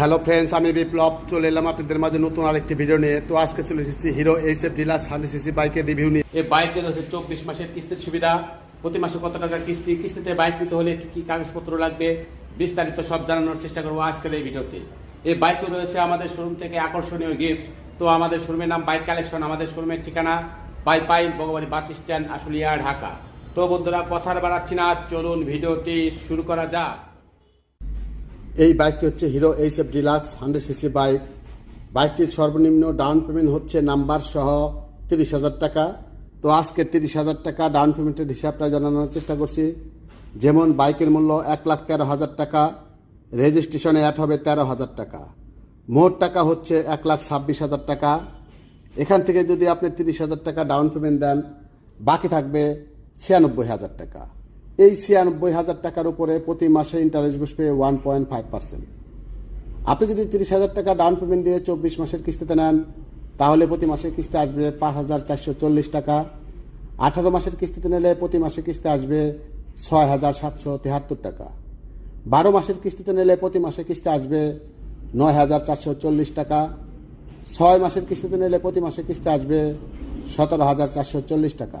Hello friends আমি বিপ্লব, চলে এলাম আপনাদের মাঝে নতুন আরেকটি ভিডিও নিয়ে। তো আজকে চলে এসেছি Hero H F Deluxe hundred CC বাইকের রিভিউ নিয়ে। এই বাইকের হচ্ছে চব্বিশ মাসের কিস্তির সুবিধা। প্রতি মাসে কত টাকা কিস্তি? কিস্তিতে বাইক নিতে হলে কি কি কাগজপত্র লাগবে? বিস্তারিত সব জানানোর চেষ্টা করব আজকের এই ভিডিওতে এই বাইকে রয়েছে আমাদের শোরুম থেকে আকর্ষণীয় গিফট তো আমাদের শোরুমের নাম বাইক কালেকশন আমাদের শোরুমের ঠিকানা পাই পাই ভগবানী বাস স্ট্যান্ড, আশুলিয়া, ঢাকা। তো বন্ধুরা, কথার বাড়াচ্ছি না, চলুন ভিডিওটি শুরু করা যাক। এই বাইকটি হচ্ছে Hero H F Deluxe, hundred CC bike. বাইকটির সর্বনিম্ন ডাউন পেমেন্ট হচ্ছে নাম্বার সহ তিরিশ হাজার টাকা। তো আজকে তিরিশ হাজার টাকা ডাউন পেমেন্টের হিসাবটা জানানোর চেষ্টা করছি। যেমন বাইকের মূল্য এক লাখ তেরো হাজার টাকা, রেজিস্ট্রেশনে অ্যাড হবে তেরো হাজার টাকা। মোট টাকা হচ্ছে এক লাখ ছাব্বিশ হাজার টাকা। এখান থেকে যদি আপনি তিরিশ হাজার টাকা ডাউন পেমেন্ট দেন, বাকি থাকবে ছিয়ানব্বই হাজার টাকা। এই ছিয়ানব্বই হাজার টাকার উপরে প্রতি মাসে ইন্টারেস্ট বসবে ওয়ান পয়েন্ট ফাইভ পার্সেন্ট আপনি যদি তিরিশ হাজার টাকা ডাউন পেমেন্ট দিয়ে চব্বিশ মাসের কিস্তিতে নেন, তাহলে প্রতি মাসে কিস্তি আসবে পাঁচ হাজার চারশো চল্লিশ টাকা। আঠারো মাসের কিস্তিতে নিলে প্রতি মাসে কিস্তি আসবে ছয় হাজার সাতশো তেহাত্তর টাকা। বারো মাসের কিস্তিতে নিলে প্রতি মাসে কিস্তি আসবে নয় হাজার চারশো চল্লিশ টাকা। ছয় মাসের কিস্তিতে নিলে প্রতি মাসে কিস্তি আসবে সতেরো হাজার চারশো চল্লিশ টাকা।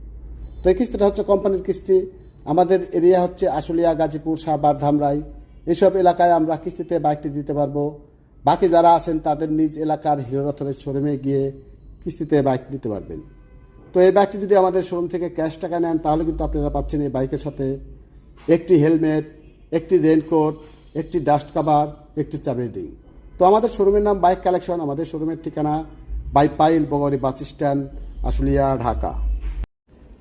তো এই কিস্তিটা হচ্ছে কোম্পানির কিস্তি। আমাদের এরিয়া হচ্ছে আশুলিয়া, গাজীপুর সাবার ধামরাই। এসব এলাকায় আমরা কিস্তিতে বাইকটি দিতে পারব। বাকি যারা আছেন, তাদের নিজ এলাকার হিরো রথরের শোরুমে গিয়ে কিস্তিতে বাইক নিতে পারবেন। তো এই বাইকটি যদি আমাদের শোরুম থেকে ক্যাশ টাকা নেন, তাহলে কিন্তু আপনারা পাচ্ছেন এই বাইকের সাথে একটি হেলমেট, একটি রেনকোট একটি ডাস্ট কাভার, একটি চাবি রিং তো আমাদের শোরুমের নাম বাইক কালেকশন, আমাদের শোরুমের ঠিকানা বাই পাইল বগরি বাস স্ট্যান্ড, আশুলিয়া, ঢাকা।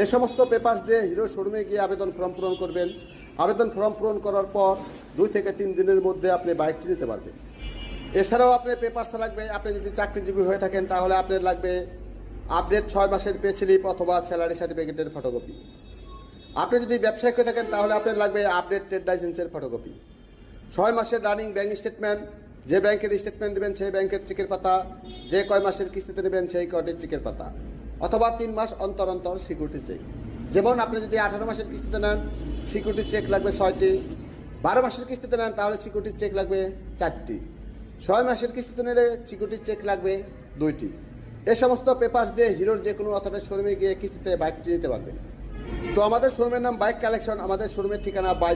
এই সমস্ত পেপার্স দিয়ে হিরো শোরুমে গিয়ে আবেদন ফর্ম পূরণ করবেন। আবেদন ফর্ম পূরণ করার পর দুই থেকে তিন দিনের মধ্যে আপনি বাইকটি নিতে পারবেন। এছাড়াও আপনার পেপার্স লাগবে, আপনি যদি চাকরিজীবী হয়ে থাকেন তাহলে আপনার লাগবে আপডেট ছয় মাসের পে অথবা স্যালারি সার্টিফিকেটের ফটোকপি আপনি যদি ব্যবসায়িক হয়ে থাকেন তাহলে আপনার লাগবে আপডেট ট্রেড লাইসেন্সের ফটোকপি ছয় মাসের রানিং ব্যাংক স্টেটমেন্ট যে ব্যাংকের স্টেটমেন্ট দেবেন সেই ব্যাংকের চেকের পাতা, যে কয় মাসের কিস্তিতে নেবেন সেই কয়টির চেকের পাতা। অথবা তিন মাস অন্তর অন্তর সিকিউরিটি চেক যেমন আপনি যদি আঠারো মাসের কিস্তিতে নেন সিকিউরিটি চেক লাগবে ছয়টি। বারো মাসের কিস্তিতে নেন, তাহলে সিকিউরিটি চেক লাগবে চারটি। ছয় মাসের কিস্তিতে নিলে সিকিউরিটি চেক লাগবে দুইটি। এ সমস্ত পেপার্স দিয়ে হিরোর যে কোনো অথবা শোরুমে গিয়ে কিস্তিতে বাইকটি নিতে পারবেন তো আমাদের শোরুমের নাম বাইক কালেকশন আমাদের শোরুমের ঠিকানা বাইক